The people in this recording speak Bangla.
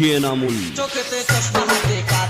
জিয়ে নামুন চোখেতে চশমা হাতে কাজ